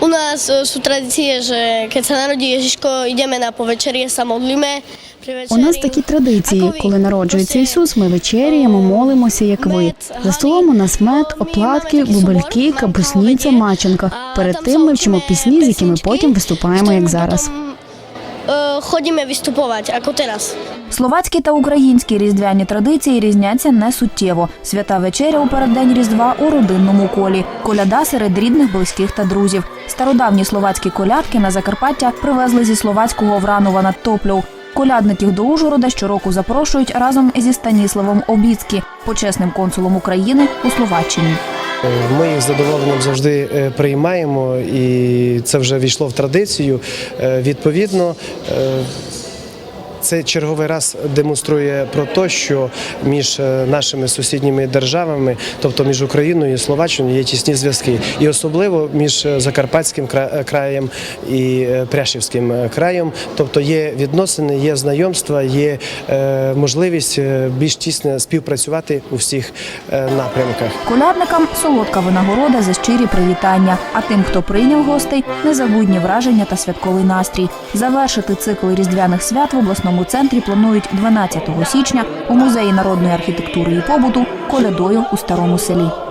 U nás e, sú tradície, že keď sa narodí Ježiško, ideme na povečerie, sa modlíme. У нас такі традиції. Коли народжується Ісус, ми вечеряємо, молимося, як ви. За столом у нас мед, оплатки, бубельки, капусниця, маченка. Перед тим ми вчимо пісні, з якими потім виступаємо, як зараз. Chodíme vystupovať, ako teraz. Словацькі та українські різдвяні традиції різняться не суттєво. Свята вечеря у переддень Різдва у родинному колі, коляда серед рідних, близьких та друзів. Стародавні словацькі колядки на Закарпаття привезли зі словацького Вранова над Топлю. Колядників до Ужгорода щороку запрошують разом зі Станіславом Обіцькі, почесним консулом України у Словаччині. Ми їх з задоволенням завжди е, приймаємо, і це вже війшло в традицію. Е, Відповідно, е, це черговий раз демонструє про те, що між е, нашими сусідніми державами, тобто між Україною і Словаччиною, є тісні зв'язки, і особливо між е, Закарпатським е, краєм і Пряшівським краєм. Тобто є відносини, є знайомства, є можливість більш тісно співпрацювати у всіх напрямках. Колядникам солодка винагорода за щирі привітання. А тим, хто прийняв гостей, незабутні враження та святковий настрій. Завершити цикл різдвяних свят в обласному центрі планують 12 січня у музеї народної архітектури і побуту колядою у старому селі.